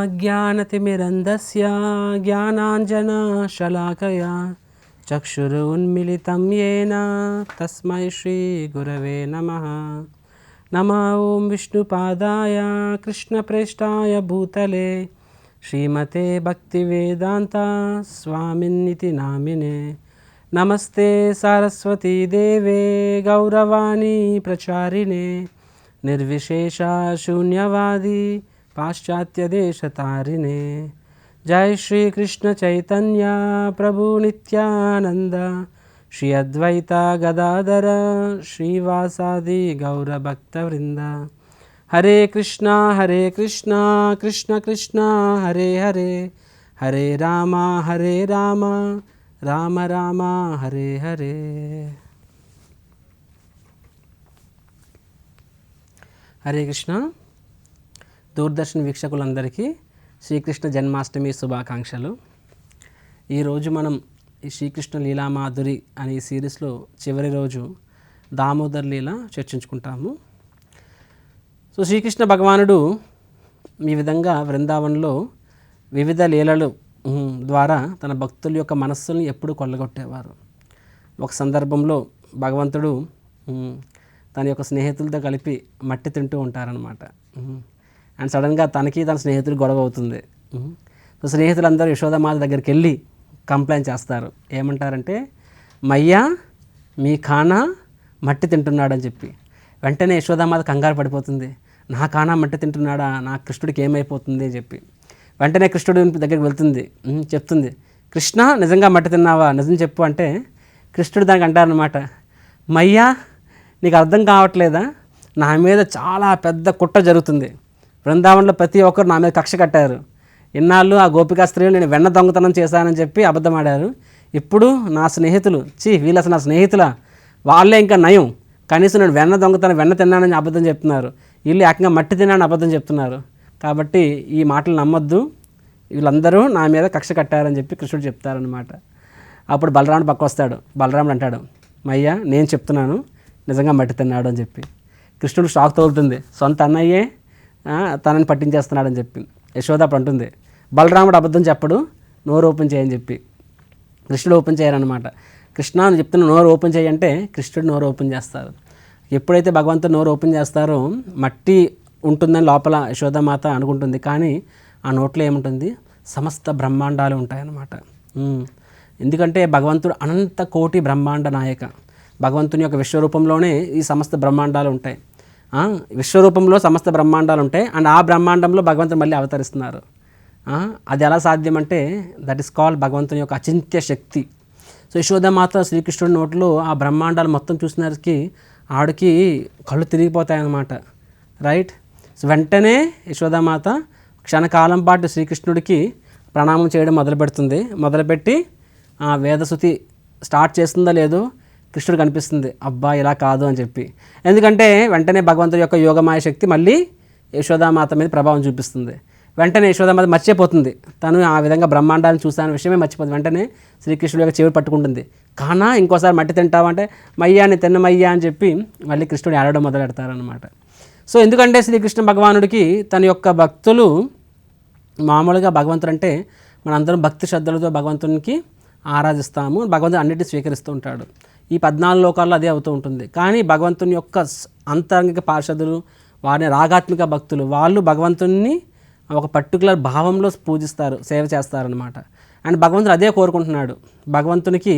ओमज्ञानतिमिरन्दस्य ज्ञानाञ्जनशलाकया चक्षुरुन्मिलितं येन तस्मै श्रीगुरवे नमः। नमः ॐ विष्णुपादाय कृष्णप्रेष्ठाय भूतले श्रीमते भक्तिवेदान्ता स्वामिन्निति नामिने। नमस्ते सारस्वती देवे गौरवाणी प्रचारिणे। निर्विशेषा शून्यवादी ಪಾಶ್ಚಾತ್ಯ ದೇಶ ತಾರಿಣೆ. ಜಯ ಶ್ರೀ ಕೃಷ್ಣ ಚೈತನ್ಯ, ಪ್ರಭು ನಿತ್ಯಾನಂದ. ಶ್ರೀ ಅದ್ವೈತ ಗದಾಧರ, ಶ್ರೀವಾಸಾದಿ ಗೌರಭಕ್ತವೃಂದ ಹರೇ ಕೃಷ್ಣ ಹರೇ ಕೃಷ್ಣ ಕೃಷ್ಣ ಕೃಷ್ಣ, ಹರೇ ಹರೇ. ಹರೇ ರಾಮ ಹರೇ ರಾಮ ರಾಮ ರಾಮ, ಹರೇ ಹರೇ. ಹರೇ ಕೃಷ್ಣ. దూరదర్శన్ వీక్షకులందరికీ శ్రీకృష్ణ జన్మాష్టమి శుభాకాంక్షలు. ఈరోజు మనం ఈ శ్రీకృష్ణ లీలామాధురి అనే సిరీస్లో చివరి రోజు దామోదర్ లీల చర్చించుకుంటాము. సో శ్రీకృష్ణ భగవానుడు ఈ విధంగా బృందావనంలో వివిధ లీలలు ద్వారా తన భక్తుల యొక్క మనస్సుల్ని ఎప్పుడూ కొల్లగొట్టేవారు. ఒక సందర్భంలో భగవంతుడు తన యొక్క స్నేహితులతో కలిపి మట్టి తింటూ ఉంటారనమాట అండ్ సడన్గా తనకి తన స్నేహితులు గొడవ అవుతుంది. సో స్నేహితులందరూ యశోదమాత దగ్గరికి వెళ్ళి కంప్లైంట్ చేస్తారు. ఏమంటారంటే మయ్యా మీ ఖానా మట్టి తింటున్నాడని చెప్పి. వెంటనే యశోదామాత కంగారు పడిపోతుంది. నా కానా మట్టి తింటున్నాడా? నా కృష్ణుడికి ఏమైపోతుంది? అని చెప్పి. వెంటనే కృష్ణుడి దగ్గరికి వెళ్తుంది. చెప్తుంది కృష్ణ నిజంగా మట్టి తిన్నావా? నిజం చెప్పు అంటే కృష్ణుడు దానికి అంటారనమాట మయ్యా నీకు అర్థం కావట్లేదా? నా మీద చాలా పెద్ద కుట్ర జరుగుతుంది. బృందావనంలో ప్రతి ఒక్కరు నా మీద కక్ష కట్టారు. ఇన్నాళ్ళు ఆ గోపికా స్త్రీలు నేను వెన్న దొంగతనం చేశానని చెప్పి అబద్ధం ఆడారు. ఇప్పుడు నా స్నేహితులు చీ వీళ్ళు అసలు నా స్నేహితుల? వాళ్ళే ఇంకా నయం. కనీసం నేను వెన్న దొంగతనం వెన్న తిన్నానని అబద్ధం చెప్తున్నారు. వీళ్ళు ఏకంగా మట్టి తిన్నానని అబద్ధం చెప్తున్నారు. కాబట్టి ఈ మాటలు నమ్మొద్దు. వీళ్ళందరూ నా మీద కక్ష కట్టారని చెప్పి కృష్ణుడు చెప్తారనమాట అప్పుడు బలరాముడు పక్క వస్తాడు బలరాముడు అంటాడు మయ్యా నేను చెప్తున్నాను. నిజంగా మట్టి తిన్నాడు అని చెప్పి. కృష్ణుడు షాక్ తగులుతుంది సొంత అన్నయ్యే తనని పట్టించేస్తున్నాడని చెప్పి. యశోద అప్పుడు అంటుంది బలరాముడు అబద్ధం చెప్పడు నోరు ఓపెన్ చేయని చెప్పి. కృష్ణుడు ఓపెన్ చేయరనమాట కృష్ణ అని చెప్తున్న నోరు ఓపెన్ చేయంటే కృష్ణుడు నోరు ఓపెన్ చేస్తారు. ఎప్పుడైతే భగవంతుడు నోరు ఓపెన్ చేస్తారో మట్టి ఉంటుందని లోపల యశోదమాత అనుకుంటుంది. కానీ ఆ నోట్లో ఏముంటుంది? సమస్త బ్రహ్మాండాలు ఉంటాయన్నమాట. ఎందుకంటే భగవంతుడు అనంత కోటి బ్రహ్మాండ నాయక. భగవంతుని యొక్క విశ్వరూపంలోనే ఈ సమస్త బ్రహ్మాండాలు ఉంటాయి. విశ్వరూపంలో సమస్త బ్రహ్మాండాలు ఉంటాయి అండ్ ఆ బ్రహ్మాండంలో భగవంతుడు మళ్ళీ అవతరిస్తున్నారు. అది ఎలా సాధ్యమంటే దట్ ఈస్ కాల్ భగవంతుని యొక్క అచింత్య శక్తి. సో యశోదమాత శ్రీకృష్ణుడి నోట్లో ఆ బ్రహ్మాండాలు మొత్తం చూసినకి ఆవిడకి కళ్ళు తిరిగిపోతాయన్నమాట. రైట్ సో వెంటనే యశోదామాత క్షణకాలం పాటు శ్రీకృష్ణుడికి ప్రణామం చేయడం మొదలు పెడుతుంది మొదలుపెట్టి వేదశృతి స్టార్ట్ చేస్తుందో లేదో కృష్ణుడు కనిపిస్తుంది. అబ్బా ఇలా కాదు అని చెప్పి. ఎందుకంటే వెంటనే భగవంతుడి యొక్క యోగమాయ శక్తి మళ్ళీ యశోదామాత మీద ప్రభావం చూపిస్తుంది. వెంటనే యశోదామాత మర్చిపోతుంది. తను ఆ విధంగా బ్రహ్మాండాన్ని చూసాన విషయమే మర్చిపోతుంది. వెంటనే శ్రీకృష్ణుడు యొక్క చెవి పట్టుకుంటుంది. కానా ఇంకోసారి మట్టి తింటావంటే మయ్యాని తిన్నమయ్యా అని చెప్పి మళ్ళీ కృష్ణుడు ఆడడం మొదలు పెడతారనమాట సో ఎందుకంటే శ్రీకృష్ణ భగవానుడికి తన యొక్క భక్తులు మామూలుగా భగవంతుడు అంటే మనందరం భక్తి శ్రద్ధలతో భగవంతునికి ఆరాధిస్తాము. భగవంతుడు అన్నిటిని స్వీకరిస్తూ ఉంటాడు. ఈ పద్నాలుగు లోకాల్లో అదే అవుతూ ఉంటుంది. కానీ భగవంతుని యొక్క అంతరంగిక పార్షదులు వారిని రాగాత్మిక భక్తులు వాళ్ళు భగవంతుని ఒక పర్టికులర్ భావంలో పూజిస్తారు సేవ చేస్తారనమాట అండ్ భగవంతుడు అదే కోరుకుంటున్నాడు. భగవంతునికి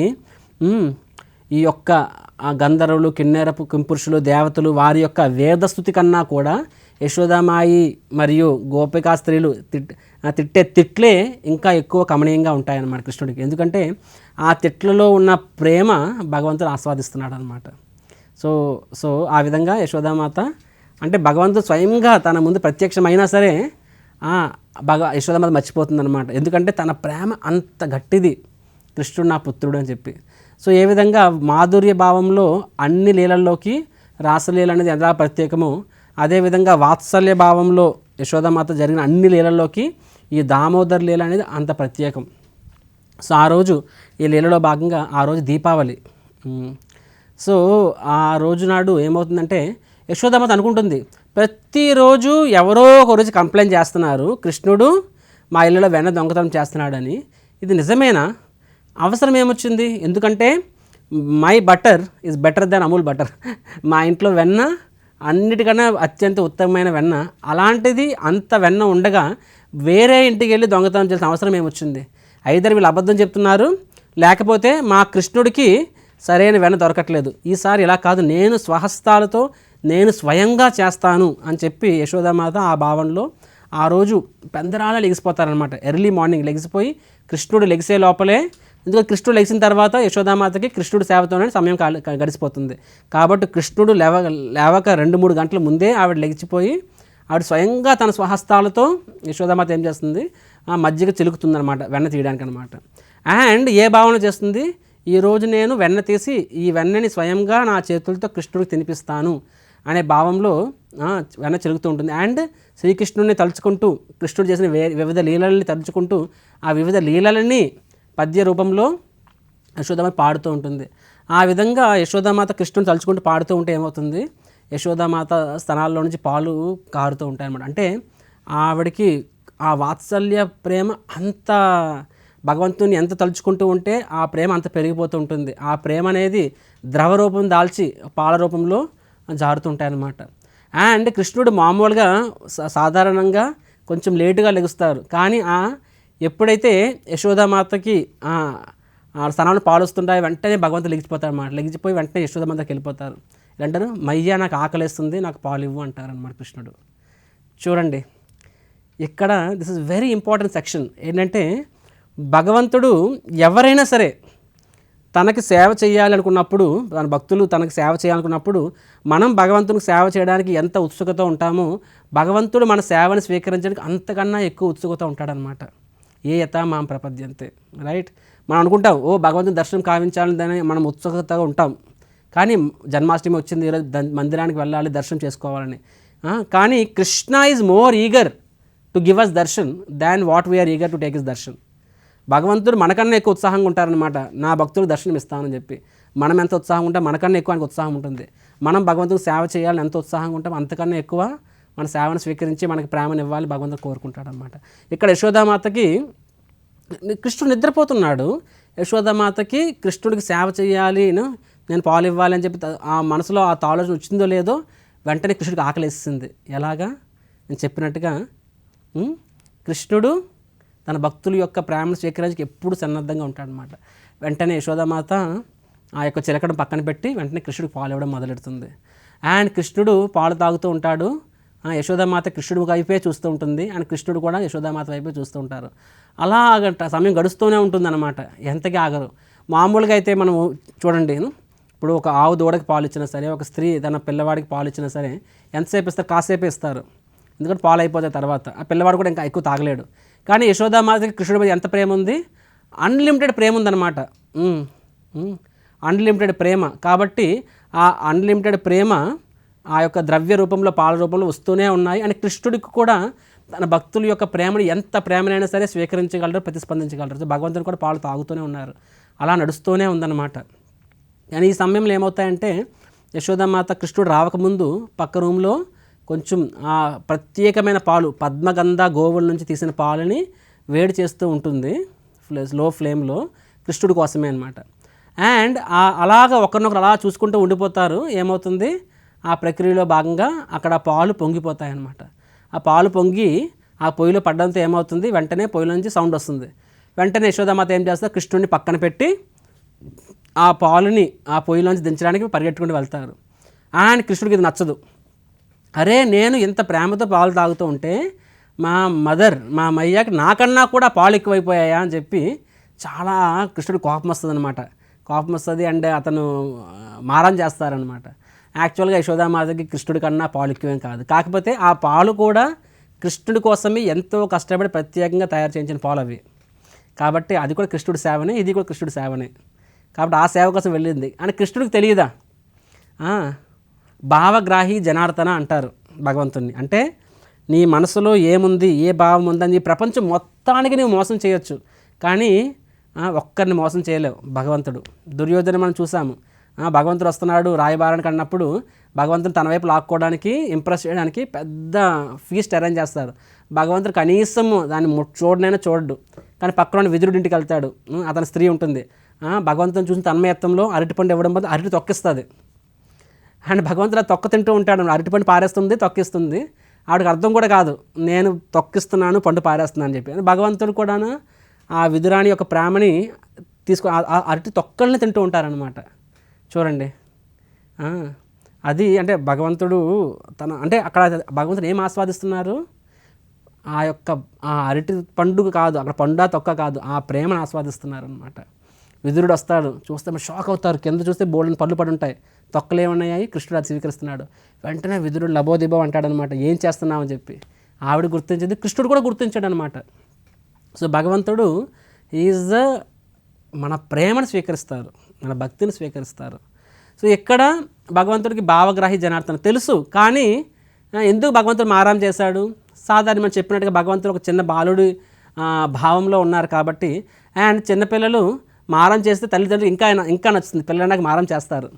ఈ యొక్క గంధర్వులు కిన్నెరపు కింపురుషులు దేవతలు వారి యొక్క వేదస్థుతి కన్నా కూడా యశోదామాయి మరియు గోపికా స్త్రీలు ఆ తిట్టే తిట్లే ఇంకా ఎక్కువ కమనీయంగా ఉంటాయన్నమాట కృష్ణుడికి. ఎందుకంటే ఆ తిట్లలో ఉన్న ప్రేమ భగవంతుడు ఆస్వాదిస్తున్నాడు అనమాట సో సో ఆ విధంగా యశోదామాత అంటే భగవంతుడు స్వయంగా తన ముందు ప్రత్యక్షమైనా సరే బాగా భగ యశోదామాత మర్చిపోతుందనమాట ఎందుకంటే తన ప్రేమ అంత గట్టిది కృష్ణుడు నా పుత్రుడు అని చెప్పి. సో ఏ విధంగా మాధుర్య భావంలో అన్ని లీలల్లోకి రాసలీల అనేది ఎలా ప్రత్యేకమో అదేవిధంగా వాత్సల్య భావంలో యశోదామాత జరిగిన అన్ని లీలల్లోకి ఈ దామోదర్ లీల అనేది అంత ప్రత్యేకం. సో ఆ రోజు ఈ లీలలో భాగంగా ఆ రోజు దీపావళి. సో ఆ రోజు నాడు ఏమవుతుందంటే యశోదమ్మ అనుకుంటుంది ప్రతిరోజు ఎవరో ఒక రోజు కంప్లైంట్ చేస్తున్నారు కృష్ణుడు మా ఇళ్ళలో వెన్న దొంగతనం చేస్తున్నాడని. ఇది నిజమేనా? అవసరం ఏమొచ్చింది? ఎందుకంటే my butter is better than Amul butter. మా ఇంట్లో వెన్న అన్నిటికన్నా అత్యంత ఉత్తమమైన వెన్న. అలాంటిది అంత వెన్న ఉండగా వేరే ఇంటికి వెళ్ళి దొంగతనం చేసిన అవసరం ఏమొచ్చింది? ఐదరు వీళ్ళు అబద్ధం చెప్తున్నారు. లేకపోతే మా కృష్ణుడికి సరైన వెన్న దొరకట్లేదు. ఈసారి ఇలా కాదు. నేను స్వహస్తాలతో నేను స్వయంగా చేస్తాను అని చెప్పి యశోదామాత ఆ భావనలో ఆ రోజు పెందరాల లెగిసిపోతారనమాట ఎర్లీ మార్నింగ్ లెగిసిపోయి కృష్ణుడు లెగిసే లోపలే ఎందుకంటే కృష్ణుడు లెగిసిన తర్వాత యశోదామాతకి కృష్ణుడు సేవతోనే సమయం గడిచిపోతుంది కాబట్టి కృష్ణుడు లేవ లేవక రెండు మూడు గంటల ముందే ఆవిడ లెగిచిపోయి ఆవిడ స్వయంగా తన స్వహస్తాలతో యశోదామాత ఏం చేస్తుంది? ఆ మజ్జిగ చిలుకుతుందనమాట వెన్న తీయడానికి అనమాట అండ్ ఏ భావన చేస్తుంది? ఈ రోజు నేను వెన్న తీసి ఈ వెన్నని స్వయంగా నా చేతులతో కృష్ణుడికి తినిపిస్తాను అనే భావంలో వెన్న చిలుగుతూ ఉంటుంది. అండ్ శ్రీకృష్ణుడిని తలుచుకుంటూ కృష్ణుడు చేసిన వే వివిధ లీలల్ని తలుచుకుంటూ ఆ వివిధ లీలలని పద్య రూపంలో యశోదామాత పాడుతూ ఉంటుంది. ఆ విధంగా యశోదామాత కృష్ణుని తలుచుకుంటూ పాడుతూ ఉంటే ఏమవుతుంది? యశోదామాత స్థనాల్లో నుంచి పాలు కారుతూ ఉంటాయి అన్నమాట అంటే ఆవిడకి ఆ వాత్సల్య ప్రేమ అంత భగవంతుని ఎంత తలుచుకుంటూ ఉంటే ఆ ప్రేమ అంత పెరిగిపోతూ ఉంటుంది. ఆ ప్రేమ అనేది ద్రవ రూపం దాల్చి పాల రూపంలో జారుతుంటాయన్నమాట అండ్ కృష్ణుడు మామూలుగా సా- సాధారణంగా కొంచెం లేటుగా లెగుస్తారు. కానీ ఆ ఎప్పుడైతే యశోదామాతకి ఆ స్థానాలు పాలుస్తుంటాయి వెంటనే భగవంతుడు లెగిచిపోతారు అన్నమాట. లెగిచిపోయి వెంటనే యశోదామాతకి వెళ్ళిపోతారు. ఇలా అంటారు మయ్య నాకు ఆకలేస్తుంది నాకు పాలు ఇవ్వు అంటారు అనమాట కృష్ణుడు. చూడండి ఇక్కడ this is very important section ఏంటంటే భగవంతుడు ఎవరైనా సరే తనకి సేవ చేయాలనుకున్నప్పుడు తన భక్తులు తనకి సేవ చేయాలనుకున్నప్పుడు మనం భగవంతునికి సేవ చేయడానికి ఎంత ఉత్సుకత ఉంటామో భగవంతుడు మన సేవను స్వీకరించడానికి అంతకన్నా ఎక్కువ ఉత్సుకత ఉంటాడనమాట ఏ యథా మాం ప్రపద్యంతే రైట్ మనం అనుకుంటాం ఓ భగవంతుని దర్శనం కావించాలని మనం ఉత్సుకతగా ఉంటాం. కానీ జన్మాష్టమి వచ్చింది ఈరోజు మందిరానికి వెళ్ళాలి దర్శనం చేసుకోవాలని. కానీ Krishna is more eager to give us darshan than what we are eager to take his darshan. భగవంతుడు మనకన్నా ఎక్కువ ఉత్సాహంగా ఉంటారనమాట నా భక్తులు దర్శనం ఇస్తానని చెప్పి. మనం ఎంత ఉత్సాహం ఉంటే మనకన్నా ఎక్కువ ఆయనకు ఉత్సాహం ఉంటుంది. మనం భగవంతుడికి సేవ చేయాలని ఎంత ఉత్సాహంగా ఉంటాం అంతకన్నా ఎక్కువ మన సేవను స్వీకరించి మనకి ప్రేమను ఇవ్వాలి భగవంతుడు కోరుకుంటాడనమాట ఇక్కడ యశోదామాతకి కృష్ణుడు నిద్రపోతున్నాడు. యశోదామాతకి కృష్ణుడికి సేవ చేయాలి అని నేను పాలు ఇవ్వాలని చెప్పి ఆ మనసులో ఆ ఆలోచన వచ్చిందో లేదో వెంటనే కృష్ణుడికి ఆకలిస్తుంది. ఎలాగా? నేను చెప్పినట్టుగా కృష్ణుడు తన భక్తుల యొక్క ప్రేమను స్వీకరించడానికి ఎప్పుడు సన్నద్ధంగా ఉంటాడనమాట వెంటనే యశోదమాత ఆ యొక్క చిలకడం పక్కన పెట్టి వెంటనే కృష్ణుడికి పాలు ఇవ్వడం మొదలెడుతుంది. అండ్ కృష్ణుడు పాలు తాగుతూ ఉంటాడు. ఆ యశోదామాత కృష్ణుడు వైపే చూస్తూ ఉంటుంది. అండ్ కృష్ణుడు కూడా యశోదామాత వైపే చూస్తూ ఉంటారు. అలాగంట సమయం గడుస్తూనే ఉంటుందన్నమాట. ఎంతకి ఆగరు మామూలుగా అయితే మనం చూడండి ఇప్పుడు ఒక ఆవు దూడకి పాలు ఇచ్చినా సరే ఒక స్త్రీ తన పిల్లవాడికి పాలు ఇచ్చినా సరే ఎంతసేపు ఇస్తారు? కాసేపు ఇస్తారు. ఎందుకంటే పాలు అయిపోతాయి తర్వాత. ఆ పిల్లవాడు కూడా ఇంకా ఎక్కువ తాగలేడు. కానీ యశోదామాతకి కృష్ణుడి మీద ఎంత ప్రేమ ఉంది? అన్లిమిటెడ్ ప్రేమ ఉందన్నమాట. అన్లిమిటెడ్ ప్రేమ. కాబట్టి ఆ అన్లిమిటెడ్ ప్రేమ ఆ యొక్క ద్రవ్య రూపంలో పాల రూపంలో వస్తూనే ఉన్నాయి. అని కృష్ణుడికి కూడా తన భక్తుల యొక్క ప్రేమను ఎంత ప్రేమనైనా సరే స్వీకరించగలరు ప్రతిస్పందించగలరు. భగవంతుని కూడా పాలు తాగుతూనే ఉన్నారు. అలా నడుస్తూనే ఉందన్నమాట. కానీ ఈ సమయంలో ఏమవుతాయంటే యశోదమాత కృష్ణుడు రావకముందు పక్క రూమ్లో కొంచెం ఆ ప్రత్యేకమైన పాలు పద్మగంధ గోవుల నుంచి తీసిన పాలని వేడి చేస్తూ ఉంటుంది లో ఫ్లేమ్లో కృష్ణుడి కోసమే అనమాట అండ్ అలాగ ఒకరినొకరు అలా చూసుకుంటూ ఉండిపోతారు ఏమవుతుంది? ఆ ప్రక్రియలో భాగంగా అక్కడ పాలు పొంగిపోతాయి అనమాట ఆ పాలు పొంగి ఆ పొయ్యిలో పడ్డంతో ఏమవుతుంది? వెంటనే పొయ్యిలో నుంచి సౌండ్ వస్తుంది. వెంటనే యశోదామాత ఏం చేస్తారు? కృష్ణుడిని పక్కన పెట్టి ఆ పాలుని ఆ పొయ్యిలోంచి దించడానికి పరిగెట్టుకుంటూ వెళ్తారు. అండ్ కృష్ణుడికి ఇది నచ్చదు. అరే నేను ఇంత ప్రేమతో పాలు తాగుతూ ఉంటే మా మదర్ మా మయ్యకి నాకన్నా కూడా పాలు ఎక్కువైపోయాయా అని చెప్పి చాలా కృష్ణుడు కోపం వస్తుంది అనమాట కోపం వస్తుంది అండ్ అతను మారం చేస్తారనమాట యాక్చువల్గా యశోదామాతకి కృష్ణుడి కన్నా పాలు ఎక్కువేం కాదు. కాకపోతే ఆ పాలు కూడా కృష్ణుడి కోసమే ఎంతో కష్టపడి ప్రత్యేకంగా తయారు చేయించిన పాలు అవి కాబట్టి అది కూడా కృష్ణుడి సేవనే ఇది కూడా కృష్ణుడి సేవనే. కాబట్టి ఆ సేవ కోసం వెళ్ళింది. అని కృష్ణుడికి తెలియదా? భావగ్రాహి జనార్దన అంటారు భగవంతుణ్ణి. అంటే నీ మనసులో ఏముంది ఏ భావం ఉందని ఈ ప్రపంచం మొత్తానికి నువ్వు మోసం చేయొచ్చు. కానీ ఒక్కరిని మోసం చేయలేవు భగవంతుడు. దుర్యోధన మనం చూసాము. భగవంతుడు వస్తున్నాడు రాయబారానికి అన్నప్పుడు భగవంతుడు తన వైపు లాక్కోవడానికి ఇంప్రెస్ చేయడానికి పెద్ద ఫీస్ట్ అరేంజ్ చేస్తారు భగవంతుడు కనీసం దాన్ని ము- చూడనైనా చూడడు. కానీ పక్కన విదురుడి ఇంటికి వెళ్తాడు. అతని స్త్రీ ఉంటుంది. భగవంతుని చూసిన తన్మయత్వంలో అరటిపండు ఇవ్వడం బదులు అరటి తొక్కిస్తుంది. అండ్ భగవంతుడు తొక్క తింటూ ఉంటాడు అరటిపండు పారేస్తుంది తొక్కిస్తుంది. ఆవిడకి అర్థం కూడా కాదు నేను తొక్కిస్తున్నాను పండు పారేస్తున్నాను అని చెప్పి. భగవంతుడు కూడాను ఆ విదురాణి యొక్క ప్రేమని తీసుకు ఆ- అరటి తొక్కల్ని తింటూ ఉంటారనమాట చూడండి. అది అంటే భగవంతుడు తన అంటే అక్కడ భగవంతుడు ఏం ఆస్వాదిస్తున్నారు? ఆ యొక్క ఆ అరటి పండుగ కాదు అక్కడ పండు తొక్క కాదు ఆ ప్రేమను ఆస్వాదిస్తున్నారు అనమాట విదురుడు వస్తాడు చూస్తే షాక్ అవుతారు. కింద చూస్తే బోల్డెన్ పళ్ళు పడి ఉంటాయి. తొక్కలు ఏమన్నాయి కృష్ణుడు అది స్వీకరిస్తున్నాడు. వెంటనే విదురుడు లబోదిబో అంటాడనమాట ఏం చేస్తున్నావు? అని చెప్పి. ఆవిడ గుర్తించింది కృష్ణుడు కూడా గుర్తించాడు అనమాట సో భగవంతుడు ఈజ్ ద మన ప్రేమను స్వీకరిస్తారు. మన భక్తిని స్వీకరిస్తారు. సో ఇక్కడ భగవంతుడికి భావగ్రాహి జనార్దన తెలుసు. కానీ ఎందుకు భగవంతుడు మారాం చేశాడు? సాధారణ మనం చెప్పినట్టుగా భగవంతుడు ఒక చిన్న బాలుడి భావంలో ఉన్నారు కాబట్టి. అండ్ చిన్నపిల్లలు మారం చేస్తే తల్లిదండ్రులు ఇంకా ఇంకా నచ్చుతుంది. పిల్లలకి మారం చేస్తారు.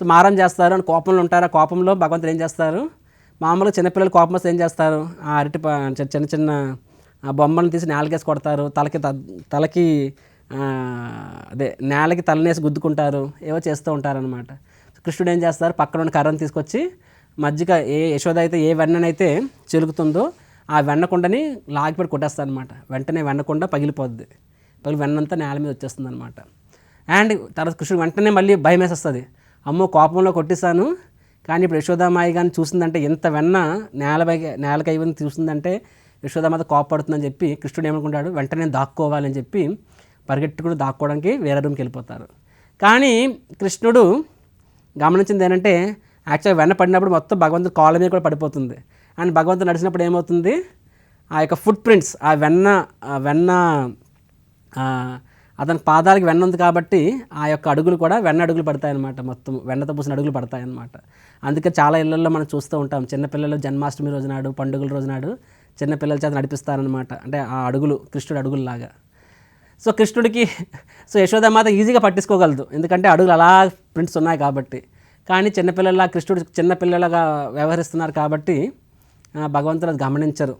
సో మారం చేస్తారు అని కోపంలో ఉంటారు. ఆ కోపంలో భగవంతుడు ఏం చేస్తారు? మామూలుగా చిన్నపిల్లలు కోపం వస్తే ఏం చేస్తారు? ఆ అరటి చిన్న చిన్న బొమ్మలను తీసి నేలకేసి కొడతారు. తలకి త- తలకి అదే నేలకి తలనేసి గుద్దుకుంటారు. ఏవో చేస్తూ ఉంటారనమాట కృష్ణుడు ఏం చేస్తారు? పక్కన ఉన్న కర్రను తీసుకొచ్చి మజ్జిగ ఏ యశోద అయితే ఏ వెన్ననైతే చిలుకుతుందో ఆ వెన్నకుండని లాగిపెట్టి కొట్టేస్తారనమాట వెంటనే వెన్నకుండా పగిలిపోద్ది. పగిలి వెన్నంతా నేల మీద వచ్చేస్తుంది అనమాట అండ్ తర్వాత కృష్ణుడు వెంటనే మళ్ళీ భయం వేసేస్తుంది. అమ్మో కోపంలో కొట్టేశాను కానీ ఇప్పుడు యశోదామాయి కానీ చూసిందంటే ఎంత వెన్న నేలపై నేలకి అయ్యింది చూసిందంటే యశోదామాత కోపడుతుందని చెప్పి కృష్ణుడు ఏమనుకుంటాడు? వెంటనే దాక్కోవాలని చెప్పి పరిగెట్టుకుని దాక్కోవడానికి వేరే రూమ్కి వెళ్ళిపోతారు. కానీ కృష్ణుడు గమనించింది ఏంటంటే యాక్చువల్గా వెన్న పడినప్పుడు మొత్తం భగవంతుడు కాళ్ళ మీద కూడా పడిపోతుంది. అండ్ భగవంతుడు నడిచినప్పుడు ఏమవుతుంది? ఆ యొక్క ఫుట్ ప్రింట్స్ ఆ వెన్న ఆ వెన్న అతని పాదాలకు వెన్న ఉంది కాబట్టి ఆ యొక్క అడుగులు కూడా వెన్న అడుగులు పడతాయన్నమాట. మొత్తం వెన్నతో పూసిన అడుగులు పడతాయన్నమాట. అందుకే చాలా ఇళ్ళలో మనం చూస్తూ ఉంటాం. చిన్నపిల్లలు జన్మాష్టమి రోజు నాడు పండుగల రోజు నాడు చిన్నపిల్లల చేత నడిపిస్తారనమాట అంటే ఆ అడుగులు కృష్ణుడు అడుగుల్లాగా. సో కృష్ణుడికి సో యశోదమాత ఈజీగా పట్టించుకోగలదు. ఎందుకంటే అడుగులు అలా ప్రింట్స్ ఉన్నాయి కాబట్టి. కానీ చిన్నపిల్లల కృష్ణుడు చిన్నపిల్లలుగా వ్యవహరిస్తున్నారు కాబట్టి భగవంతుడు అది గమనించరు.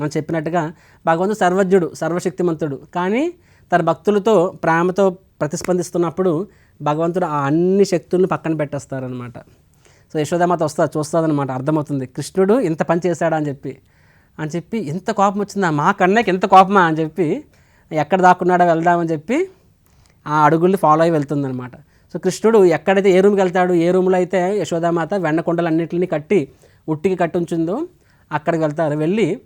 మనం చెప్పినట్టుగా భగవంతుడు సర్వజ్ఞుడు సర్వశక్తిమంతుడు. కానీ తన భక్తులతో ప్రేమతో ప్రతిస్పందిస్తున్నప్పుడు భగవంతుడు ఆ అన్ని శక్తులను పక్కన పెట్టేస్తారనమాట సో యశోదామాత వస్తుంది చూస్తుందన్నమాట. అర్థమవుతుంది. కృష్ణుడు ఇంత పని చేశాడా అని చెప్పి. అని చెప్పి ఇంత కోపం వచ్చిందా? మా కన్నకి ఎంత కోపమా? అని చెప్పి ఎక్కడ దాక్కున్నాడో వెళ్దామని చెప్పి ఆ అడుగుల్ని ఫాలో అయి వెళ్తుందనమాట సో కృష్ణుడు ఎక్కడైతే ఏ రూమ్కి వెళ్తాడు ఏ రూమ్లో అయితే యశోదామాత వెన్న కొండలన్నింటినీ కట్టి ఉట్టికి కట్టి అక్కడికి వెళ్తారు వెళ్ళి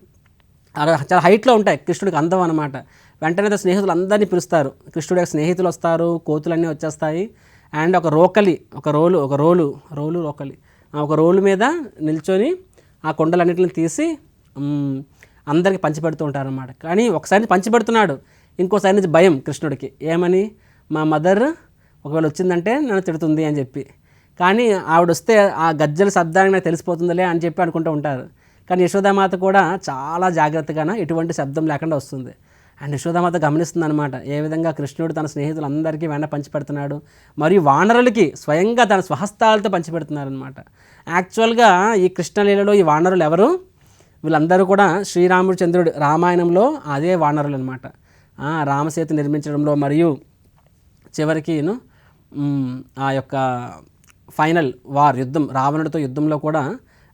చాలా హైట్లో ఉంటాయి కృష్ణుడికి అందం అనమాట వెంటనే స్నేహితులు అందరినీ పిలుస్తారు. కృష్ణుడి యొక్క స్నేహితులు వస్తారు కోతులన్నీ వచ్చేస్తాయి. అండ్ ఒక రోకలి ఒక రోలు ఒక రోలు రోలు రోకలి. ఒక రోలు మీద నిల్చొని ఆ కొండలన్నింటిని తీసి అందరికి పంచిపెడుతూ ఉంటారనమాట కానీ ఒకసారి పంచిపెడుతున్నాడు. ఇంకోసారి నుంచి భయం కృష్ణుడికి. ఏమని? మా మదర్ ఒకవేళ వచ్చిందంటే నన్ను తిడుతుంది అని చెప్పి. కానీ ఆవిడ వస్తే ఆ గజ్జల శబ్దానికి నాకు తెలిసిపోతుందిలే అని చెప్పి అనుకుంటూ ఉంటారు. కానీ యశోదామాత కూడా చాలా జాగ్రత్తగాన ఎటువంటి శబ్దం లేకుండా వస్తుంది. అండ్ యశోదామాత గమనిస్తుంది అనమాట ఏ విధంగా కృష్ణుడు తన స్నేహితులందరికీ వెన్న పంచిపెడుతున్నాడు. మరియు వానరులకి స్వయంగా తన స్వహస్తాలతో పంచిపెడుతున్నారు అనమాట యాక్చువల్గా ఈ కృష్ణలీలలో ఈ వానరులు ఎవరు? వీళ్ళందరూ కూడా శ్రీరామచంద్రుడు రామాయణంలో అదే వానరులు అనమాట రామసేతు నిర్మించడంలో మరియు చివరికిను ఆ యొక్క ఫైనల్ వార్ యుద్ధం రావణుడితో యుద్ధంలో కూడా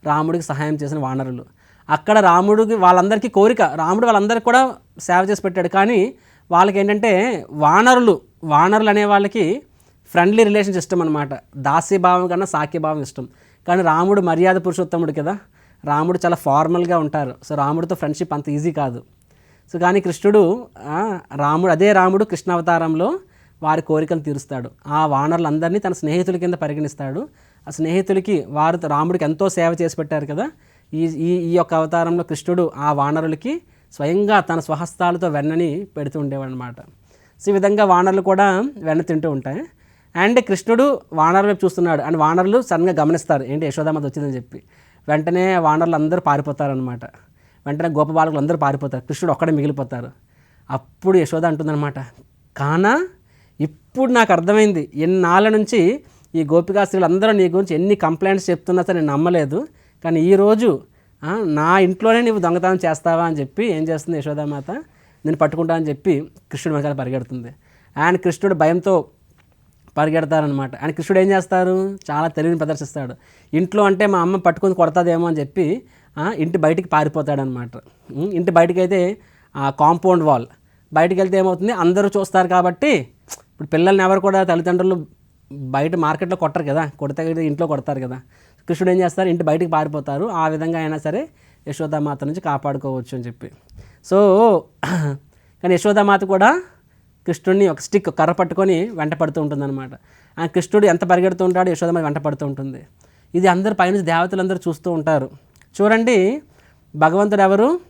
రాముడికి సహాయం చేసిన వానరులు. అక్కడ రాముడికి వాళ్ళందరికీ కోరిక రాముడు వాళ్ళందరికీ కూడా సేవ చేసి పెట్టాడు. కానీ వాళ్ళకి ఏంటంటే వానరులు వానరులు అనే వాళ్ళకి ఫ్రెండ్లీ రిలేషన్స్ ఇష్టం అనమాట దాస్యభావం కన్నా సాఖ్యభావం ఇష్టం. కానీ రాముడు మర్యాద పురుషోత్తముడు కదా. రాముడు చాలా ఫార్మల్గా ఉంటారు. సో రాముడితో ఫ్రెండ్షిప్ అంత ఈజీ కాదు. సో కానీ కృష్ణుడు రాముడు అదే రాముడు కృష్ణావతారంలో వారి కోరికలు తీరుస్తాడు. ఆ వానరులందరినీ తన స్నేహితుల కింద పరిగణిస్తాడు. ఆ స్నేహితులకి వారు రాముడికి ఎంతో సేవ చేసి పెట్టారు కదా. ఈ ఈ ఈ యొక్క అవతారంలో కృష్ణుడు ఆ వానరులకి స్వయంగా తన స్వహస్తాలతో వెన్నని పెడుతూ ఉండేవాడు అనమాట సో ఈ విధంగా వానరులు కూడా వెన్న తింటూ ఉంటాయి. అండ్ కృష్ణుడు వానరుల వైపు చూస్తున్నాడు. అండ్ వానరులు సడన్గా గమనిస్తారు. ఏంటి యశోదామత వచ్చిందని చెప్పి. వెంటనే వానరులు అందరూ పారిపోతారనమాట వెంటనే గోపబాలకులు అందరూ పారిపోతారు. కృష్ణుడు ఒక్కడే మిగిలిపోతారు. అప్పుడు యశోద అంటుందన్నమాట కానా ఇప్పుడు నాకు అర్థమైంది. ఎన్నాళ్ళ నుంచి ఈ గోపికా స్త్రీలు అందరూ నీ గురించి ఎన్ని కంప్లైంట్స్ చెప్తున్నా సరే నేను నమ్మలేదు. కానీ ఈరోజు నా ఇంట్లోనే నువ్వు దొంగతనం చేస్తావా అని చెప్పి ఏం చేస్తుంది యశోదామాత నేను పట్టుకుంటా అని చెప్పి కృష్ణుడు వెనకాల పరిగెడుతుంది. ఆయన కృష్ణుడు భయంతో పరిగెడతారనమాట ఆయన కృష్ణుడు ఏం చేస్తారు? చాలా తెలివిని ప్రదర్శిస్తాడు. ఇంట్లో అంటే మా అమ్మ పట్టుకుని కొడతాదేమో అని చెప్పి ఇంటి బయటికి పారిపోతాడనమాట ఇంటి బయటకైతే అయితే కాంపౌండ్ వాల్. బయటికి వెళ్తే ఏమవుతుంది? అందరూ చూస్తారు కాబట్టి ఇప్పుడు పిల్లల్ని ఎవరు కూడా తల్లిదండ్రులు బయట మార్కెట్లో కొట్టరు కదా. కొడితే కదా ఇంట్లో కొడతారు కదా. కృష్ణుడు ఏం చేస్తారు? ఇంటి బయటికి పారిపోతారు. ఆ విధంగా అయినా సరే యశోదామాత నుంచి కాపాడుకోవచ్చు అని చెప్పి. సో కానీ యశోదామాత కూడా కృష్ణుడిని ఒక స్టిక్ కర్ర పట్టుకొని వెంట పడుతూ ఉంటుందన్నమాట. ఆ కృష్ణుడు ఎంత పరిగెడుతూ ఉంటాడో యశోదమ్మ వెంట పడుతూ ఉంటుంది. ఇది అందరు పైనుంచి దేవతలందరూ చూస్తూ ఉంటారు. చూడండి భగవంతుడు ఎవరు?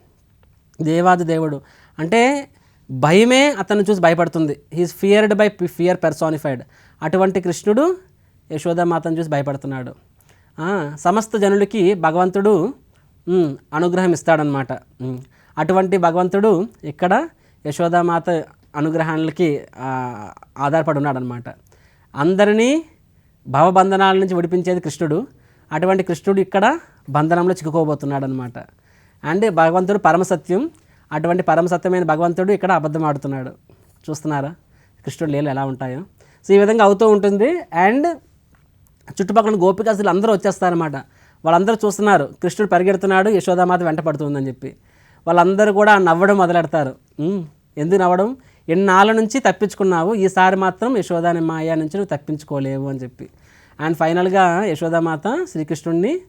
దేవాది దేవుడు. అంటే భయమే అతన్ని చూసి భయపడుతుంది. He is feared by fear personified అటువంటి కృష్ణుడు యశోదామాతను చూసి భయపడుతున్నాడు. సమస్త జనులకి భగవంతుడు అనుగ్రహం ఇస్తాడనమాట అటువంటి భగవంతుడు ఇక్కడ యశోదామాత అనుగ్రహాలకి ఆధారపడి ఉన్నాడనమాట అందరినీ భవబంధనాల నుంచి విడిపించేది కృష్ణుడు. అటువంటి కృష్ణుడు ఇక్కడ బంధనంలో చిక్కుకోబోతున్నాడు అనమాట అండ్ భగవంతుడు పరమసత్యం అటువంటి పరమసత్యమైన భగవంతుడు ఇక్కడ అబద్ధం ఆడుతున్నాడు. చూస్తున్నారా? కృష్ణుడు లేలు ఎలా ఉంటాయో. సో ఈ విధంగా అవుతూ ఉంటుంది. అండ్ చుట్టుపక్కల గోపికాసులు అందరూ వచ్చేస్తారన్నమాట. వాళ్ళందరూ చూస్తున్నారు. కృష్ణుడు పరిగెడుతున్నాడు. యశోదామాత వెంట పడుతుందని చెప్పి. వాళ్ళందరూ కూడా నవ్వడం మొదలెడతారు. ఎందుకు నవ్వడం? ఎన్నాళ్ళ నుంచి తప్పించుకున్నావు? ఈసారి మాత్రం యశోదాని మాయ నుంచి నువ్వు తప్పించుకోలేవు అని చెప్పి. అండ్ ఫైనల్గా యశోదామాత శ్రీకృష్ణుడిని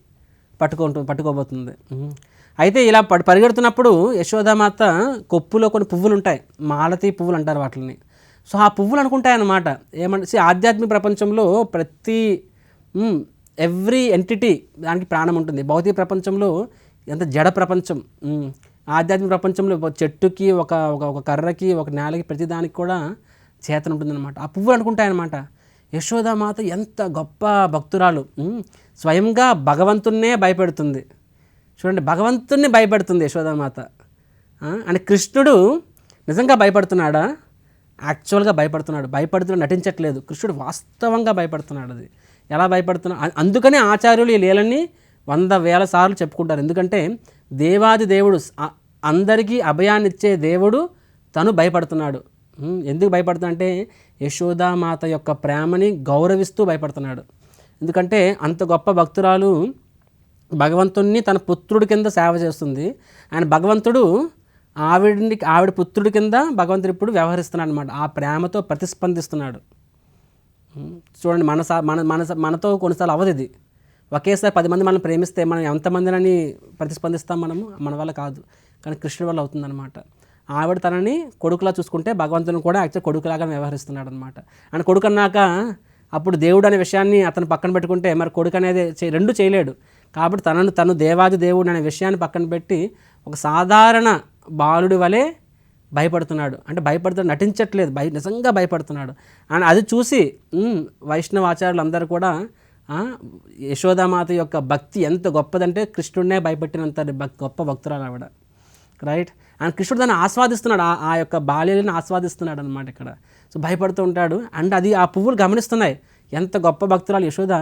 పట్టుకుంటు పట్టుకోబోతుంది. అయితే ఇలా పడి పరిగెడుతున్నప్పుడు యశోదామాత కొప్పులో కొన్ని పువ్వులు ఉంటాయి మాలతి పువ్వులు అంటారు వాటిని సో ఆ పువ్వులు అనుకుంటాయన్నమాట ఏమంటే ఆధ్యాత్మిక ప్రపంచంలో ప్రతి ఎవ్రీ ఎంటిటీ దానికి ప్రాణం ఉంటుంది భౌతిక ప్రపంచంలో ఎంత జడ ప్రపంచం ఆధ్యాత్మిక ప్రపంచంలో ఒక చెట్టుకి ఒక ఒక ఒక కర్రకి ఒక నేలకి ప్రతి దానికి కూడా చేతన ఉంటుందన్నమాట ఆ పువ్వులు అనుకుంటాయన్నమాట యశోదామాత ఎంత గొప్ప భక్తురాలు స్వయంగా భగవంతున్నే భయపెడుతుంది. చూడండి భగవంతుణ్ణి భయపెడుతుంది యశోదామాత. అంటే కృష్ణుడు నిజంగా భయపడుతున్నాడా? యాక్చువల్గా భయపడుతున్నాడు. భయపడుతూ నటించట్లేదు. కృష్ణుడు వాస్తవంగా భయపడుతున్నాడు అది. ఎలా భయపడుతున్నా? అందుకనే ఆచార్యులు ఈ లీలని వంద వేల సార్లు చెప్పుకుంటారు. ఎందుకంటే దేవాది దేవుడు అందరికీ అభయాన్నిచ్చే దేవుడు తను భయపడుతున్నాడు. ఎందుకు భయపడుతున్నా అంటే యశోదామాత యొక్క ప్రేమని గౌరవిస్తూ భయపడుతున్నాడు. ఎందుకంటే అంత గొప్ప భక్తురాలు భగవంతుణ్ణి తన పుత్రుడి కింద సేవ చేస్తుంది. ఆయన భగవంతుడు ఆవిడిని ఆవిడ పుత్రుడి కింద భగవంతుడు ఇప్పుడు వ్యవహరిస్తున్నాడు అనమాట ఆ ప్రేమతో ప్రతిస్పందిస్తున్నాడు. చూడండి మన సా- మన మన మనతో కొన్నిసార్లు అవ్వదు ఇది. ఒకేసారి పది మంది మనం ప్రేమిస్తే మనం ఎంతమందినని ప్రతిస్పందిస్తాం మనము? మన వల్ల కాదు. కానీ కృష్ణుడి వల్ల అవుతుందన్నమాట. ఆవిడ తనని కొడుకులా చూసుకుంటే భగవంతుని కూడా యాక్చువల్ కొడుకులాగా వ్యవహరిస్తున్నాడు అనమాట ఆయన కొడుకు అన్నాక అప్పుడు దేవుడు అనే విషయాన్ని అతను పక్కన పెట్టుకుంటే మరి కొడుకు అనేది రెండు చేయలేడు. కాబట్టి తనను తను దేవాది దేవుడు అనే విషయాన్ని పక్కన పెట్టి ఒక సాధారణ బాలుడి వలె భయపడుతున్నాడు. అంటే భయపడుతూ నటించట్లేదు. భయ నిజంగా భయపడుతున్నాడు. అండ్ అది చూసి వైష్ణవ వైష్ణవాచార్యులు అందరూ కూడా యశోదామాత యొక్క భక్తి ఎంత గొప్పదంటే కృష్ణుడినే భయపెట్టినంత భక్ గొప్ప భక్తురాలు ఆవిడ. రైట్? అండ్ కృష్ణుడు దాన్ని ఆస్వాదిస్తున్నాడు. ఆ- ఆ యొక్క బాల్యాన్ని ఆస్వాదిస్తున్నాడు అనమాట ఇక్కడ. సో భయపడుతూ ఉంటాడు. అండ్ అది ఆ పువ్వులు గమనిస్తున్నాయి. ఎంత గొప్ప భక్తురాలు యశోద?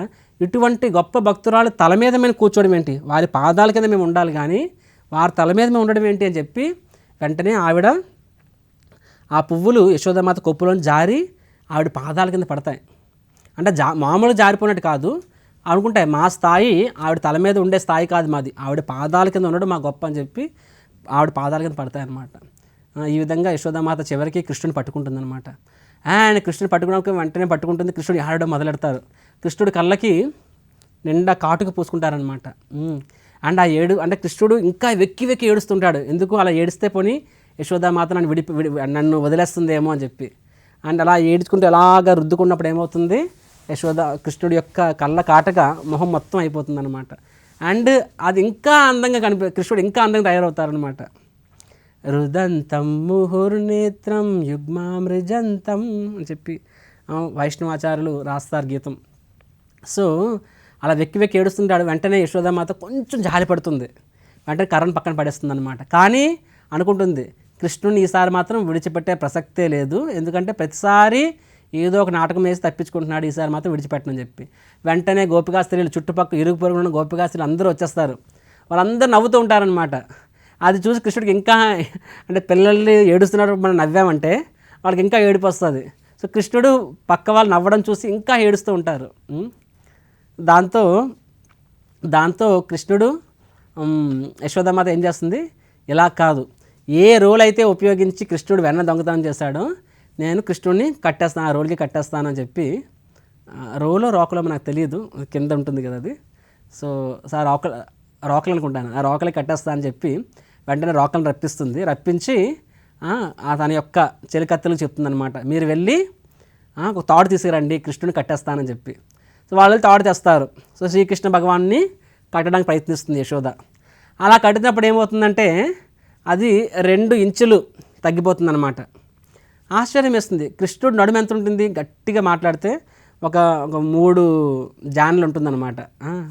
ఇటువంటి గొప్ప భక్తురాలు తల మీద మేము కూర్చోవడం ఏంటి? వారి పాదాల కింద మేము ఉండాలి కానీ వారి తల మీద మేము ఉండడం ఏంటి అని చెప్పి వెంటనే ఆవిడ ఆ పువ్వులు యశోదమాత కొప్పులోని జారి ఆవిడ పాదాల కింద పడతాయి. అంటే జా మామూలు జారిపోయినట్టు కాదు. అనుకుంటాయి మా స్థాయి ఆవిడ తల మీద ఉండే స్థాయి కాదు మాది. ఆవిడ పాదాల కింద ఉండడం మా గొప్ప అని చెప్పి ఆవిడ పాదాల కింద పడతాయి అన్నమాట ఈ విధంగా యశోదామాత చివరికి కృష్ణుని పట్టుకుంటుంది అనమాట అండ్ కృష్ణుని పట్టుకున్నాక వెంటనే పట్టుకుంటుంది. కృష్ణుడు ఆడడం మొదలెడతారు. కృష్ణుడు కళ్ళకి నిండా కాటుకు పూసుకుంటారనమాట అండ్ ఆ ఏడు అంటే కృష్ణుడు ఇంకా వెక్కి వెక్కి ఏడుస్తుంటాడు. ఎందుకు? అలా ఏడిస్తే పోని యశోదామాత నన్ను విడిపి విడి నన్ను వదిలేస్తుందేమో అని చెప్పి. అండ్ అలా ఏడ్చుకుంటూ ఎలాగ రుద్దుకున్నప్పుడు ఏమవుతుంది? యశోద కృష్ణుడి యొక్క కళ్ళ కాటక మొహం మొత్తం అయిపోతుంది అనమాట అండ్ అది ఇంకా అందంగా కనిపి కృష్ణుడు ఇంకా అందంగా తయారవుతారనమాట రుదంతం ముహుర్నేత్రం యుగ్మామృజంతం అని చెప్పి వైష్ణవాచార్యులు రాస్తారు గీతం. సో అలా వెక్కి వెక్కి ఏడుస్తుంటాడు. వెంటనే యశోదామాత కొంచెం జాలి పడుతుంది. వెంటనే కర్రను పక్కన పడేస్తుంది అనమాట కానీ అనుకుంటుంది కృష్ణుని ఈసారి మాత్రం విడిచిపెట్టే ప్రసక్తే లేదు. ఎందుకంటే ప్రతిసారి ఏదో ఒక నాటకం వేసి తప్పించుకుంటున్నాడు. ఈసారి మాత్రం విడిచిపెట్టనని చెప్పి. వెంటనే గోపికా స్త్రీలు చుట్టుపక్కల ఇరుగు పొరుగున ఉన్న గోపికా స్త్రీలు అందరూ వచ్చేస్తారు. వాళ్ళందరూ నవ్వుతూ ఉంటారనమాట అది చూసి కృష్ణుడికి ఇంకా అంటే పిల్లల్ని ఏడుస్తున్నారు మనం నవ్వామంటే వాళ్ళకి ఇంకా ఏడుపు వస్తుంది. సో కృష్ణుడు పక్క వాళ్ళు నవ్వడం చూసి ఇంకా ఏడుస్తూ ఉంటారు. దాంతో దాంతో కృష్ణుడు యశోదమాత ఏం చేస్తుంది? ఇలా కాదు. ఏ రోల్ అయితే ఉపయోగించి కృష్ణుడు వెన్న దొంగతనం చేశాడో నేను కృష్ణుడిని కట్టేస్తాను ఆ రోల్కి కట్టేస్తానని చెప్పి రోలు రోలో రోకలో నాకు తెలియదు. కింద ఉంటుంది కదా అది. సో సార్ రోకల రోకలు అనుకుంటాను. ఆ రోకలకి కట్టేస్తా అని చెప్పి వెంటనే రోకలను రప్పిస్తుంది. రప్పించి ఆ, తన యొక్క చెలికత్తలు చెప్తుందనమాట మీరు వెళ్ళి ఒక తాడు తీసుకురండి కృష్ణుని కట్టేస్తానని చెప్పి. సో వాళ్ళు తాడు తెస్తారు. సో శ్రీకృష్ణ భగవాన్ని కట్టడానికి ప్రయత్నిస్తుంది యశోద. అలా కట్టినప్పుడు ఏమవుతుందంటే అది రెండు ఇంచులు తగ్గిపోతుంది అనమాట ఆశ్చర్యం వేస్తుంది. కృష్ణుడు నడుము ఎంత ఉంటుంది? గట్టిగా మాట్లాడితే ఒక ఒక మూడు జాన్లు ఉంటుందన్నమాట.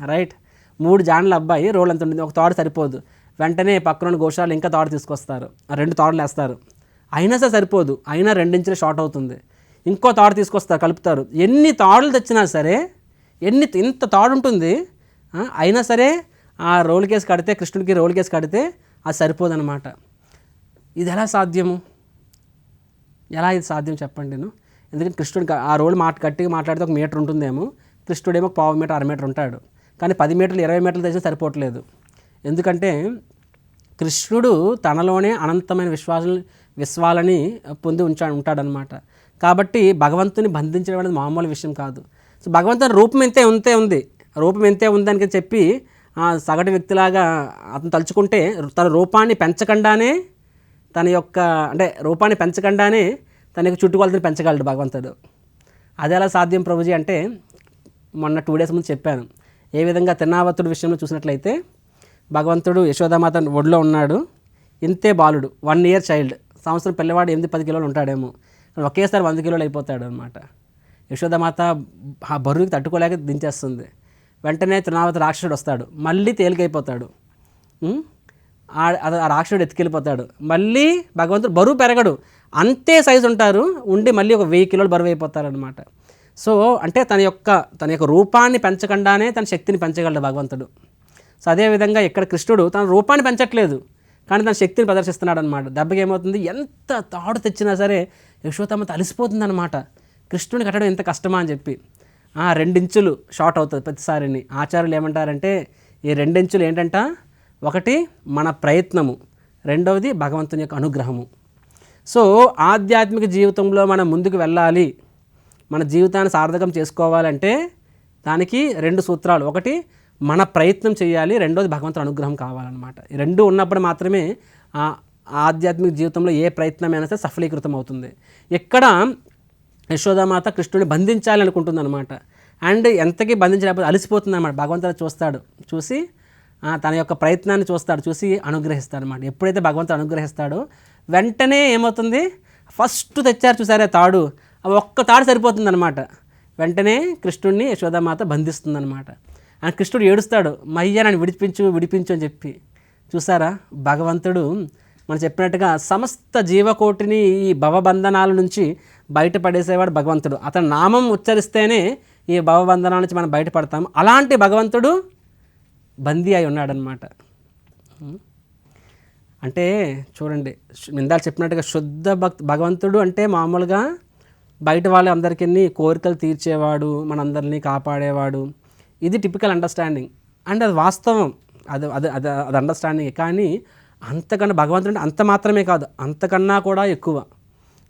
రైట్ మూడు జాన్ల అబ్బాయి రోల్ ఎంత ఉంటుంది? ఒక తాడు సరిపోదు. వెంటనే పక్కన గోశాలు ఇంకా తాడు తీసుకొస్తారు. రెండు తాడులు వేస్తారు. అయినా సరే సరిపోదు. అయినా రెండించిన షార్ట్ అవుతుంది. ఇంకో తాడు తీసుకొస్తారు కలుపుతారు. ఎన్ని తాడులు తెచ్చినా సరే ఎన్ని ఇంత తాడు ఉంటుంది అయినా సరే ఆ రోల్ కేసు కడితే కృష్ణుడికి రోల్ కేసు కడితే అది సరిపోదన్నమాట. ఇది ఎలా సాధ్యము? ఎలా ఇది సాధ్యం చెప్పండి నేను. ఎందుకంటే కృష్ణుడు ఆ రోల్ మాట గట్టిగా మాట్లాడితే ఒక మీటర్ ఉంటుందేమో. కృష్ణుడేమో పావు మీటర్ అర మీటర్ ఉంటాడు. కానీ పది మీటర్లు ఇరవై మీటర్లు తెచ్చినా సరిపోవట్లేదు. ఎందుకంటే కృష్ణుడు తనలోనే అనంతమైన విశ్వాసం విశ్వాలని పొంది ఉంచా ఉంటాడనమాట కాబట్టి భగవంతుని బంధించడం అనేది మామూలు విషయం కాదు. సో భగవంతుని రూపం ఎంతే ఉంతే ఉంది. రూపం ఎంతే ఉందని చెప్పి ఆ సగటు వ్యక్తిలాగా అతను తలుచుకుంటే తన రూపాన్ని పెంచకుండానే తన యొక్క అంటే రూపాన్ని పెంచకుండానే తన యొక్క చుట్టుకొలతను పెంచగలడు భగవంతుడు. అది ఎలా సాధ్యం ప్రభుజీ అంటే మొన్న టూ డేస్ ముందు చెప్పాను. ఏ విధంగా తిన్నావత్తుడు విషయంలో చూసినట్లయితే భగవంతుడు యశోదామాత ఒడిలో ఉన్నాడు. ఇంతే బాలుడు. వన్ ఇయర్ చైల్డ్ సంవత్సరం పిల్లవాడు ఎనిమిది పది కిలోలు ఉంటాడేమో. ఒకేసారి వంద కిలోలు అయిపోతాడు అనమాట యశోదామాత ఆ బరువుకి తట్టుకోలేక దించేస్తుంది. వెంటనే తృణావతి రాక్షసుడు వస్తాడు. మళ్ళీ తేలికైపోతాడు. ఆ ఆ రాక్షసుడు ఎత్తుకెళ్ళిపోతాడు. మళ్ళీ భగవంతుడు బరువు పెరగడు. అంతే సైజు ఉంటారు. ఉండి మళ్ళీ ఒక వెయ్యి కిలోలు బరువు అయిపోతారనమాట సో అంటే తన యొక్క తన యొక్క రూపాన్ని పెంచకుండానే తన శక్తిని పెంచగలడు భగవంతుడు. సో అదేవిధంగా ఇక్కడ కృష్ణుడు తన రూపాన్ని పెంచట్లేదు. కానీ తన శక్తిని ప్రదర్శిస్తున్నాడు అనమాట దెబ్బకి ఏమవుతుంది? ఎంత తాడు తెచ్చినా సరే యశోతమ్మ తలిసిపోతుంది అనమాట కృష్ణుని కట్టడం ఎంత కష్టమా అని చెప్పి. ఆ, రెండించులు షార్ట్ అవుతుంది ప్రతిసారిని. ఆచార్యులు ఏమంటారంటే ఈ రెండించులు ఏంటంట? ఒకటి మన ప్రయత్నము రెండవది భగవంతుని యొక్క అనుగ్రహము. సో ఆధ్యాత్మిక జీవితంలో మనం ముందుకు వెళ్ళాలి. మన జీవితాన్ని సార్థకం చేసుకోవాలంటే దానికి రెండు సూత్రాలు. ఒకటి మన ప్రయత్నం చేయాలి రెండోది భగవంతుడు అనుగ్రహం కావాలన్నమాట. రెండు ఉన్నప్పుడు మాత్రమే ఆధ్యాత్మిక జీవితంలో ఏ ప్రయత్నమైనా సరే సఫలీకృతం అవుతుంది. ఇక్కడ యశోదామాత కృష్ణుడిని బంధించాలి అనుకుంటుంది అనమాట అండ్ ఎంతకీ బంధించలేకపోతే అలసిపోతుంది అనమాట భగవంతుడు చూస్తాడు చూసి తన యొక్క ప్రయత్నాన్ని చూస్తాడు చూసి అనుగ్రహిస్తాడు అనమాట ఎప్పుడైతే భగవంతుడు అనుగ్రహిస్తాడో వెంటనే ఏమవుతుంది? ఫస్ట్ తెచ్చారు చూసారే తాడు. ఒక్క తాడు సరిపోతుంది అనమాట వెంటనే కృష్ణుడిని యశోదామాత బంధిస్తుందనమాట అని కృష్ణుడు ఏడుస్తాడు మయ్య నన్ను విడిపించు విడిపించు అని చెప్పి. చూసారా? భగవంతుడు మనం చెప్పినట్టుగా సమస్త జీవకోటిని ఈ భవబంధనాల నుంచి బయటపడేసేవాడు భగవంతుడు. అతని నామం ఉచ్చరిస్తేనే ఈ భవబంధనాల నుంచి మనం బయటపడతాం. అలాంటి భగవంతుడు బందీ అయి ఉన్నాడనమాట అంటే చూడండి ఇందాక చెప్పినట్టుగా శుద్ధ భక్తి భగవంతుడు అంటే మామూలుగా బయట వాళ్ళందరికీ కోరికలు తీర్చేవాడు మనందరినీ కాపాడేవాడు ఇది టిపికల్ అండర్స్టాండింగ్ అండ్ అది వాస్తవం. అది అది అది అది అండర్స్టాండింగ్ కానీ అంతకన్నా భగవంతుడు అంటే అంత మాత్రమే కాదు. అంతకన్నా కూడా ఎక్కువ.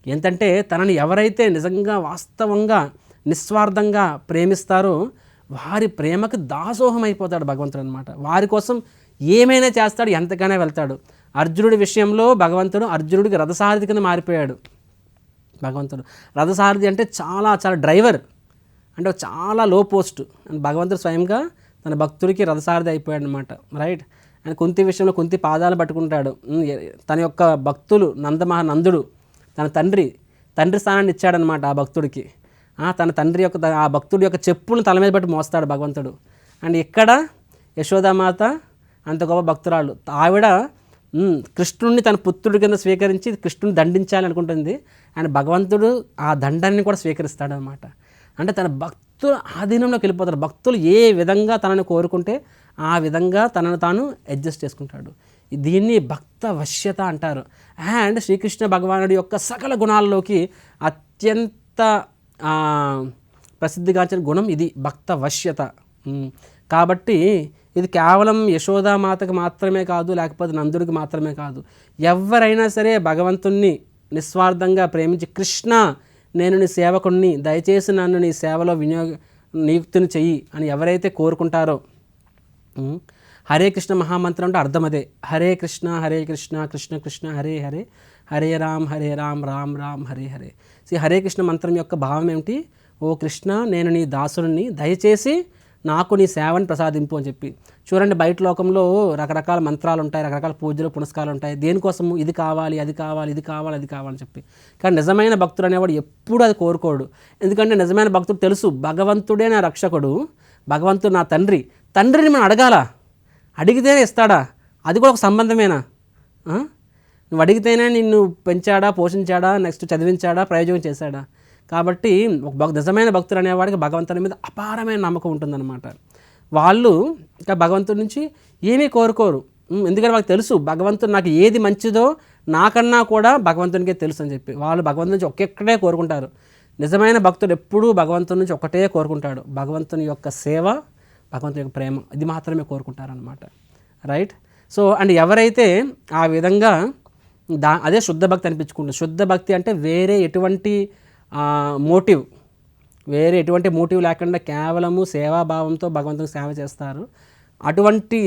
ఏంటంటే తనని ఎవరైతే నిజంగా వాస్తవంగా నిస్వార్థంగా ప్రేమిస్తారో వారి ప్రేమకు దాసోహం అయిపోతాడు భగవంతుడు అనమాట వారి కోసం ఏమైనా చేస్తాడు ఎంతకైనా వెళ్తాడు. అర్జునుడి విషయంలో భగవంతుడు అర్జునుడికి రథసారథి కింద మారిపోయాడు. భగవంతుడు. రథసారథి అంటే చాలా చాలా డ్రైవర్ అంటే చాలా లో పోస్ట్ అండ్ భగవంతుడు స్వయంగా తన భక్తుడికి రథసారథి అయిపోయాడు అనమాట రైట్ అండ్ కుంతి విషయంలో కుంతి పాదాలు పట్టుకుంటాడు. తన యొక్క భక్తులు నందమహా నందుడు తన తండ్రి తండ్రి స్థానాన్ని ఇచ్చాడనమాట ఆ భక్తుడికి. తన తండ్రి యొక్క ఆ భక్తుడి యొక్క చెప్పులను తల మీద బట్టి మోస్తాడు భగవంతుడు. అండ్ ఇక్కడ యశోదామాత అంత గొప్ప భక్తురాలు. ఆవిడ కృష్ణుడిని తన పుత్రుడి కింద స్వీకరించి కృష్ణుని దండించాలి అనుకుంటుంది అండ్ భగవంతుడు ఆ దండాన్ని కూడా స్వీకరిస్తాడనమాట. అంటే తన భక్తుల ఆధీనంలోకి వెళ్ళిపోతాడు. భక్తులు ఏ విధంగా తనని కోరుకుంటే ఆ విధంగా తనను తాను అడ్జస్ట్ చేసుకుంటాడు. దీన్ని భక్త వశ్యత అంటారు. అండ్ శ్రీకృష్ణ భగవానుడి యొక్క సకల గుణాల్లోకి అత్యంత ప్రసిద్ధిగాంచిన గుణం ఇది భక్త వశ్యత కాబట్టి ఇది కేవలం యశోదామాతకు మాత్రమే కాదు లేకపోతే నందుడికి మాత్రమే కాదు. ఎవరైనా సరే భగవంతుణ్ణి నిస్వార్థంగా ప్రేమించి కృష్ణ నేను నీ సేవకుణ్ణి దయచేసి నన్ను నీ సేవలో వినియోగ నియుక్తిని చెయ్యి అని ఎవరైతే కోరుకుంటారో హరే కృష్ణ మహామంత్రం అంటే అర్థం అదే. హరే కృష్ణ హరే కృష్ణ కృష్ణ కృష్ణ హరే హరే హరే రామ్ హరే రామ్ రామ్ రామ్ హరే హరే. సి హరే కృష్ణ మంత్రం యొక్క భావం ఏమిటి? ఓ కృష్ణ నేను నీ దాసుని దయచేసి నాకు నీ సేవని ప్రసాదింపు అని చెప్పి. చూడండి బయట లోకంలో రకరకాల మంత్రాలు ఉంటాయి రకరకాల పూజలు పునస్కారాలు ఉంటాయి. దేనికోసము? ఇది కావాలి అది కావాలి ఇది కావాలి అది కావాలని చెప్పి. కానీ నిజమైన భక్తుడు అనేవాడు ఎప్పుడు అది కోరుకోడు. ఎందుకంటే నిజమైన భక్తుడు తెలుసు భగవంతుడే నా రక్షకుడు భగవంతుడు నా తండ్రి. తండ్రిని మనం అడగాల? అడిగితేనే ఇస్తాడా? అది కూడా ఒక సంబంధమేనా? నువ్వు అడిగితేనే నిన్ను పెంచాడా పోషించాడా నెక్స్ట్ చదివించాడా ప్రయోజనం చేశాడా? కాబట్టి ఒక నిజమైన భక్తులు అనేవాడికి భగవంతుని మీద అపారమైన నమ్మకం ఉంటుందన్నమాట. వాళ్ళు ఇంకా భగవంతుడి నుంచి ఏమీ కోరుకోరు. ఎందుకంటే వాళ్ళకి తెలుసు భగవంతుడు నాకు ఏది మంచిదో నాకన్నా కూడా భగవంతునికే తెలుసు అని చెప్పి. వాళ్ళు భగవంతుని నుంచి ఒక్కొక్కటే కోరుకుంటారు. నిజమైన భక్తుడు ఎప్పుడూ భగవంతుని నుంచి ఒకటే కోరుకుంటాడు. భగవంతుని యొక్క సేవ భగవంతుని యొక్క ప్రేమ ఇది మాత్రమే కోరుకుంటారనమాట రైట్? సో అండ్ ఎవరైతే ఆ విధంగా దా అదే శుద్ధ భక్తి అనిపించుకుంటుంది శుద్ధ భక్తి అంటే వేరే ఎటువంటి మోటివ్. వేరే ఎటువంటి మోటివ్ లేకుండా కేవలము సేవాభావంతో భగవంతుని సేవ చేస్తారు. అటువంటి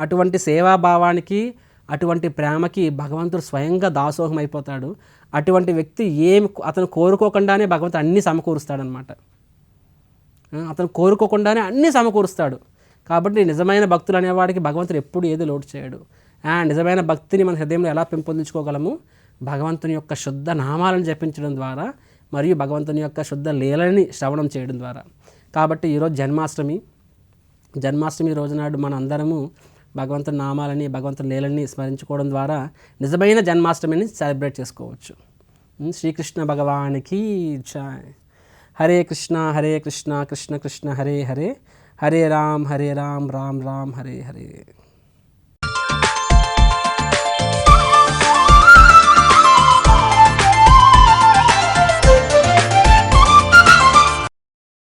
అటువంటి సేవాభావానికి అటువంటి ప్రేమకి భగవంతుడు స్వయంగా దాసోహం అయిపోతాడు. అటువంటి వ్యక్తి ఏమి అతను కోరుకోకుండానే భగవంతుడు అన్నీ సమకూరుస్తాడనమాట అతను కోరుకోకుండానే అన్నీ సమకూరుస్తాడు. కాబట్టి నిజమైన భక్తులు అనేవాడికి భగవంతుడు ఎప్పుడు ఏది లోటు చేయడు. ఆ నిజమైన భక్తిని మన హృదయంలో ఎలా పెంపొందించుకోగలము? భగవంతుని యొక్క శుద్ధ నామాలను జపించడం ద్వారా మరియు భగవంతుని యొక్క శుద్ధ లీలని శ్రవణం చేయడం ద్వారా. కాబట్టి ఈరోజు జన్మాష్టమి. జన్మాష్టమి రోజునాడు మన అందరము భగవంతుని నామాలని భగవంతుని లీలని స్మరించుకోవడం ద్వారా నిజమైన జన్మాష్టమిని సెలబ్రేట్ చేసుకోవచ్చు. శ్రీకృష్ణ భగవానికి జై. హరే కృష్ణ హరే కృష్ణ కృష్ణ కృష్ణ హరే హరే. హరే రామ్ హరే రామ్ రామ్ రామ్ హరే హరే.